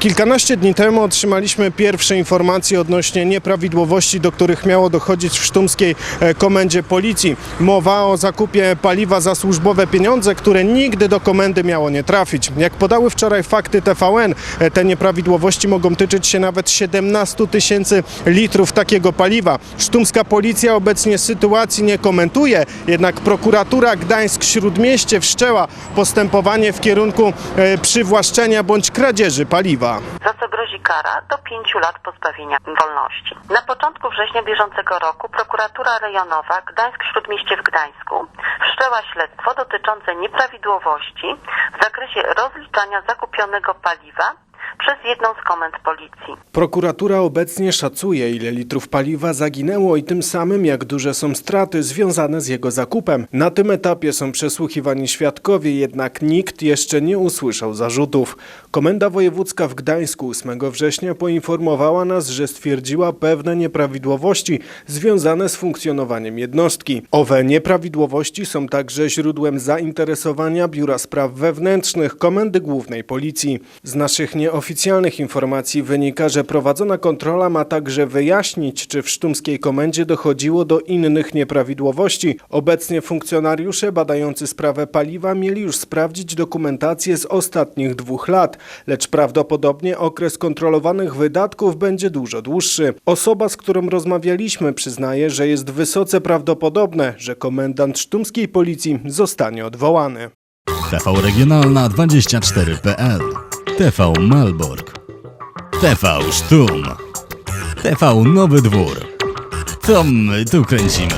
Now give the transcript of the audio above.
Kilkanaście dni temu otrzymaliśmy pierwsze informacje odnośnie nieprawidłowości, do których miało dochodzić w sztumskiej e, komendzie policji. Mowa o zakupie paliwa za służbowe pieniądze, które nigdy do komendy miało nie trafić. Jak podały wczoraj fakty TVN, e, te nieprawidłowości mogą tyczyć się nawet 17 tysięcy litrów takiego paliwa. Sztumska policja obecnie sytuacji nie komentuje, jednak prokuratura Gdańsk-Śródmieście wszczęła postępowanie w kierunku e, przywłaszczenia bądź kradzieży paliwa. Za co grozi kara do 5 lat pozbawienia wolności. Na początku września bieżącego roku prokuratura rejonowa Gdańsk-Śródmieście w Gdańsku wszczęła śledztwo dotyczące nieprawidłowości w zakresie rozliczania zakupionego paliwa przez jedną z komend policji. Prokuratura obecnie szacuje, ile litrów paliwa zaginęło i tym samym jak duże są straty związane z jego zakupem. Na tym etapie są przesłuchiwani świadkowie, jednak nikt jeszcze nie usłyszał zarzutów. Komenda Wojewódzka w Gdańsku 8 września poinformowała nas, że stwierdziła pewne nieprawidłowości związane z funkcjonowaniem jednostki. Owe nieprawidłowości są także źródłem zainteresowania Biura Spraw Wewnętrznych Komendy Głównej Policji. Z naszych nieoficjalnych informacji wynika, że prowadzona kontrola ma także wyjaśnić, czy w sztumskiej komendzie dochodziło do innych nieprawidłowości. Obecnie funkcjonariusze badający sprawę paliwa mieli już sprawdzić dokumentację z ostatnich dwóch lat, lecz prawdopodobnie okres kontrolowanych wydatków będzie dużo dłuższy. Osoba, z którą rozmawialiśmy, przyznaje, że jest wysoce prawdopodobne, że komendant sztumskiej policji zostanie odwołany. TV Regionalna 24.pl TV Malbork. TV Sztum. TV Nowy Dwór. To my tu kręcimy